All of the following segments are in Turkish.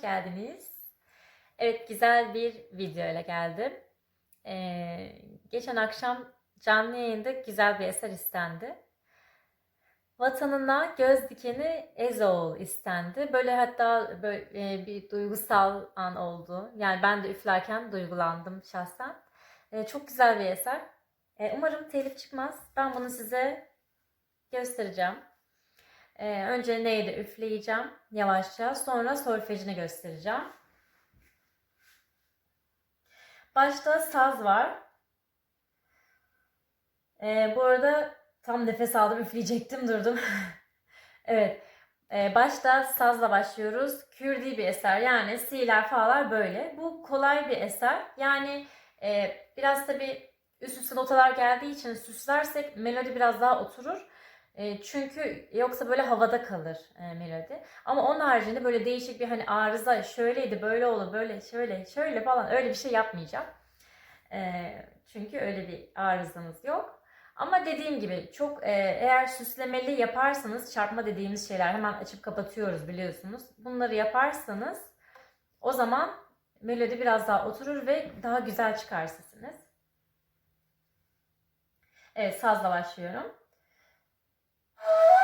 Hoş geldiniz. Evet, güzel bir video ile geldim. Ee, geçen akşam canlı yayında güzel bir eser istendi. Vatanına göz dikeni Ezoğul istendi. Böyle hatta böyle e, bir duygusal an oldu. Yani ben de üflerken duygulandım şahsen. Ee, çok güzel bir eser. Ee, umarım telif çıkmaz. Ben bunu size göstereceğim. Ee, önce neydi üfleyeceğim yavaşça. Sonra solfejini göstereceğim. Başta saz var. Ee, bu arada tam nefes aldım üfleyecektim durdum. evet. Ee, başta sazla başlıyoruz. Kürdi bir eser yani si'ler fa'lar böyle. Bu kolay bir eser. Yani e, biraz tabi üst üste notalar geldiği için süslersek melodi biraz daha oturur. Çünkü yoksa böyle havada kalır e, melodi. Ama onun haricinde böyle değişik bir hani arıza şöyleydi böyle olur böyle şöyle şöyle falan öyle bir şey yapmayacağım. E, çünkü öyle bir arızamız yok. Ama dediğim gibi çok e, eğer süslemeli yaparsanız çarpma dediğimiz şeyler hemen açıp kapatıyoruz biliyorsunuz. Bunları yaparsanız o zaman melodi biraz daha oturur ve daha güzel çıkar sesiniz. Evet sazla başlıyorum. Woo!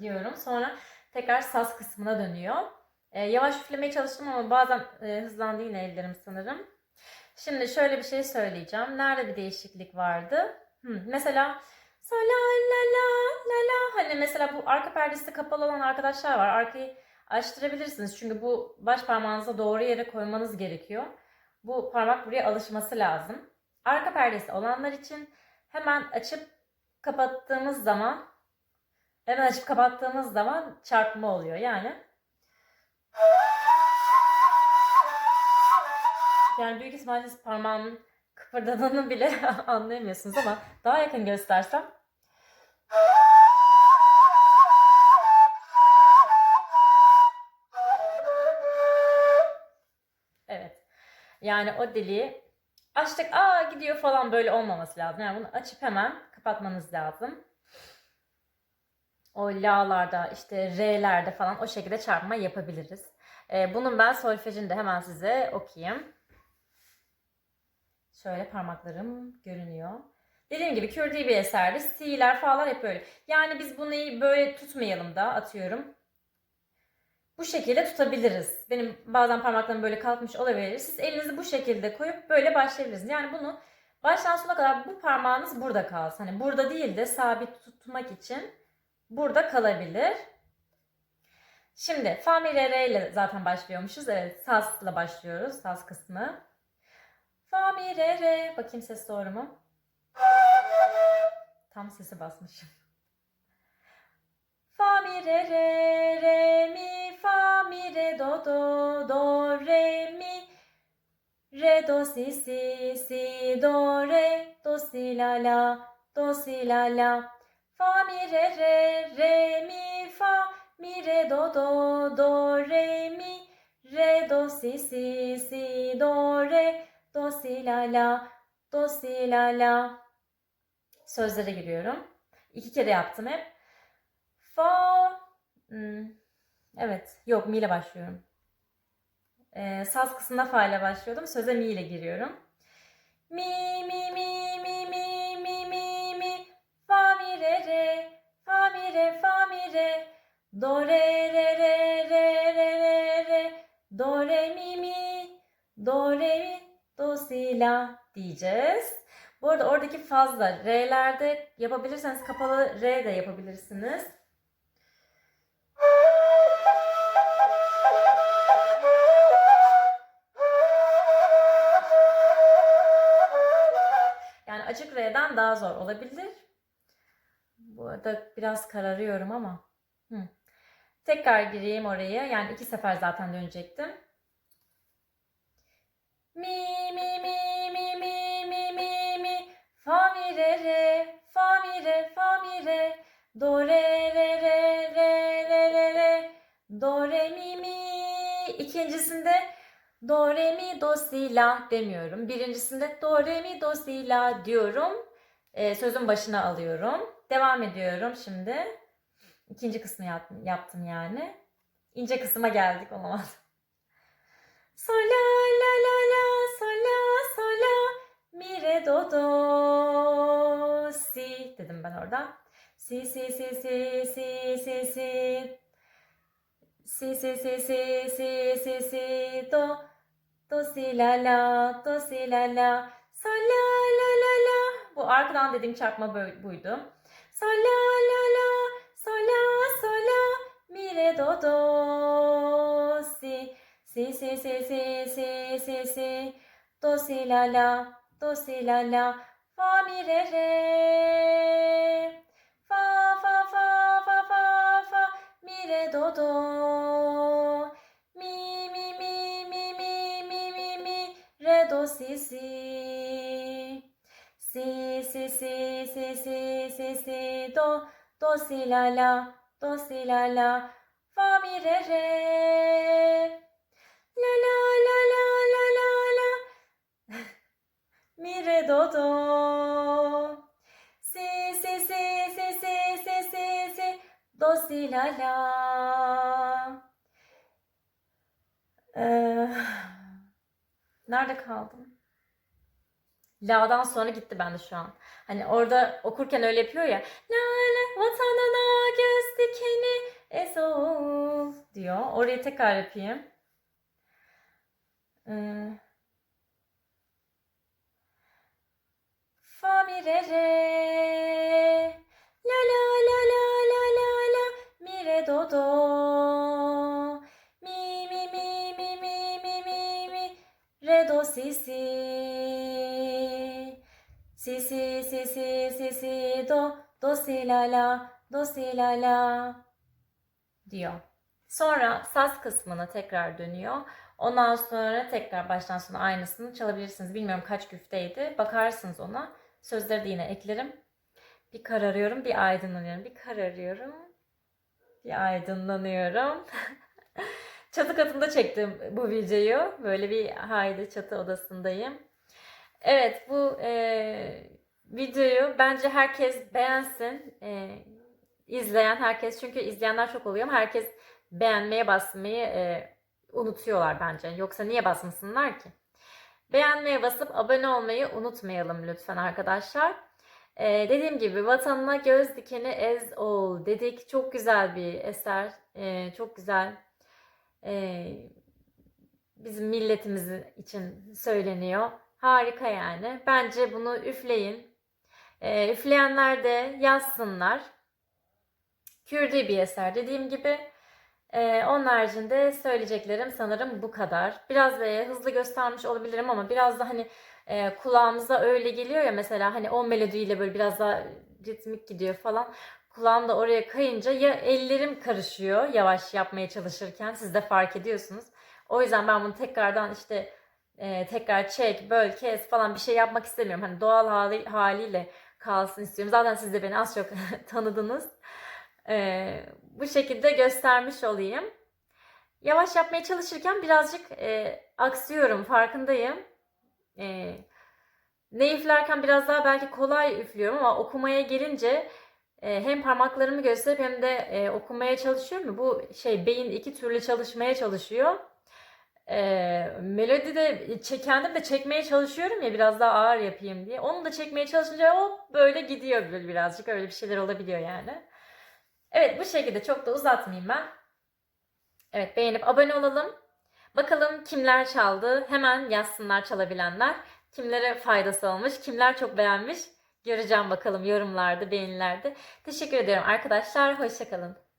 Diyorum. Sonra tekrar saz kısmına dönüyor. Ee, yavaş üflemeye çalıştım ama bazen e, hızlandı yine ellerim sanırım. Şimdi şöyle bir şey söyleyeceğim. Nerede bir değişiklik vardı? Hmm, mesela la la la la la hani mesela bu arka perdesi kapalı olan arkadaşlar var. Arkayı açtırabilirsiniz. Çünkü bu baş parmağınızı doğru yere koymanız gerekiyor. Bu parmak buraya alışması lazım. Arka perdesi olanlar için hemen açıp kapattığımız zaman Hemen açıp kapattığımız zaman çarpma oluyor yani. Yani büyük ihtimalle parmağımın kıpırdadığını bile anlayamıyorsunuz ama daha yakın göstersem. Evet. Yani o deliği açtık aa gidiyor falan böyle olmaması lazım. Yani bunu açıp hemen kapatmanız lazım o la'larda işte re'lerde falan o şekilde çarpma yapabiliriz. Ee, bunun ben solfejini de hemen size okuyayım. Şöyle parmaklarım görünüyor. Dediğim gibi Kürdi bir eserdi. Si'ler falan hep böyle. Yani biz bunu böyle tutmayalım da atıyorum. Bu şekilde tutabiliriz. Benim bazen parmaklarım böyle kalkmış olabilir. Siz elinizi bu şekilde koyup böyle başlayabilirsiniz. Yani bunu baştan sona kadar bu parmağınız burada kalsın. Hani burada değil de sabit tutmak için burada kalabilir. Şimdi fa mi re re ile zaten başlıyormuşuz. Evet sazla başlıyoruz. Saz kısmı. Fa mi re re. Bakayım ses doğru mu? Tam sesi basmışım. Fa mi re re re mi fa mi re do do do re mi re do si si si do re do si la la do si la la fa mi re re re mi fa mi re do do do re mi re do si si si do re do si la la do si la la sözlere giriyorum. İki kere yaptım hep. Fa hmm, evet yok mi ile başlıyorum. Ee, saz kısmında fa ile başlıyordum. Söze mi ile giriyorum. Mi mi re fa mi re do re re re re re re re do re mi mi do re mi do si la diyeceğiz. Bu arada oradaki fazla R'lerde yapabilirseniz kapalı R de yapabilirsiniz. Yani açık R'den daha zor olabilir. Bu arada biraz kararıyorum ama. Hı. Tekrar gireyim oraya. Yani iki sefer zaten dönecektim. Mi mi mi mi mi mi mi mi fa mi re re fa mi re fa mi re do re re re re re re re do re mi mi ikincisinde do re mi do si la demiyorum. Birincisinde do re mi do si la diyorum. Ee, sözün başına alıyorum. Devam ediyorum şimdi. İkinci kısmı yaptım, yaptım yani. İnce kısma geldik olamaz. Sol la la la sol la sol la mi re do do si dedim ben orada. Si si si si si si si si si si si si si si do do si la la do si la la sol la la la la bu arkadan dediğim çarpma buydu. Sol la la la, sol la sol la, mi re do do si. Si si si si si si si. Do si la la, do si la la, fa mi re re. Fa fa fa fa fa fa, mi re do do. Mi mi mi mi mi mi mi mi re do si si si si si si si do do si la la do si la la fa mi re re La la la la la la la. Mi re do do. Si si si si si si si si do si la la. Ee, nerede kaldım? La'dan sonra gitti bende şu an. Hani orada okurken öyle yapıyor ya. La la vatanına göz dikeni ezol diyor. Orayı tekrar yapayım. Ee, Fa mi re re La la la la la la la Mi re do do Mi mi mi mi mi mi mi mi Re do si si Si si si si si si do Do si la la Do si la la diyor. Sonra saz kısmına tekrar dönüyor. Ondan sonra tekrar baştan sona aynısını çalabilirsiniz. Bilmiyorum kaç güfteydi. Bakarsınız ona. Sözleri de yine eklerim. Bir kararıyorum, bir aydınlanıyorum. Bir kararıyorum, bir aydınlanıyorum. çatı katında çektim bu videoyu. Böyle bir haydi çatı odasındayım. Evet bu e, videoyu bence herkes beğensin. E, izleyen herkes çünkü izleyenler çok oluyor ama herkes beğenmeye basmayı e, unutuyorlar bence. Yoksa niye basmasınlar ki? Beğenmeye basıp abone olmayı unutmayalım lütfen arkadaşlar. Ee, dediğim gibi vatanına göz dikeni ez ol dedik. Çok güzel bir eser. Ee, çok güzel. Ee, bizim milletimiz için söyleniyor. Harika yani. Bence bunu üfleyin. Ee, üfleyenler de yazsınlar. Kürdi bir eser dediğim gibi. Ee, onun haricinde söyleyeceklerim sanırım bu kadar. Biraz e, hızlı göstermiş olabilirim ama biraz da hani e, kulağımıza öyle geliyor ya mesela hani o melodiyle böyle biraz daha ritmik gidiyor falan. Kulağım da oraya kayınca ya ellerim karışıyor yavaş yapmaya çalışırken siz de fark ediyorsunuz. O yüzden ben bunu tekrardan işte e, tekrar çek, böl, kes falan bir şey yapmak istemiyorum. Hani doğal hali, haliyle kalsın istiyorum. Zaten siz de beni az çok tanıdınız. E, bu şekilde göstermiş olayım. Yavaş yapmaya çalışırken birazcık e, aksıyorum, farkındayım. E, ne üflerken biraz daha belki kolay üflüyorum ama okumaya gelince e, hem parmaklarımı gösterip hem de e, okumaya çalışıyorum. Bu şey beyin iki türlü çalışmaya çalışıyor. E, melodi de çe- kendim de çekmeye çalışıyorum ya biraz daha ağır yapayım diye. Onu da çekmeye çalışınca hop böyle gidiyor böyle birazcık öyle bir şeyler olabiliyor yani. Evet bu şekilde çok da uzatmayayım ben. Evet beğenip abone olalım. Bakalım kimler çaldı. Hemen yazsınlar çalabilenler. Kimlere faydası olmuş, kimler çok beğenmiş. Göreceğim bakalım yorumlarda, beğenilerde. Teşekkür ediyorum arkadaşlar. Hoşçakalın.